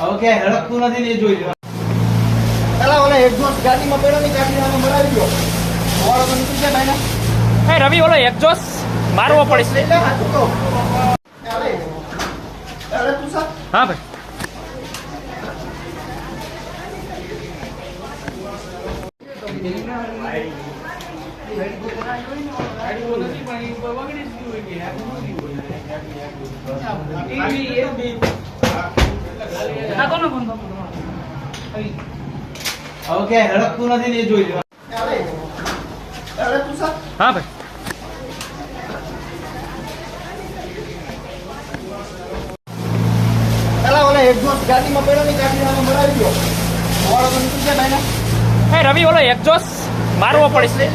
હવે કે હડકતું નથી ને એ જોઈ લો. પેલા ઓલા એક્ઝોસ્ટ ગાડીમાં પડ્યો ને ગાડી આને મરાવી દો. ઓળો તો નીકળી જાય ભાઈને એ રવિ ઓલો એક્ઝોસ મારવો પડશે. હા ભાઈ. હવે કે હડકતું નથી ને જોઈ લો. હા ભાઈ. પેલા ઓલા એક્ઝોસ્ટ ગાડીમાં પડ્યો ની ગાડી મરાવી દો મારો તો નીકળી જાય ભાઈને. એ રવિ ઓલો એક્ઝોસ મારવો પડશે.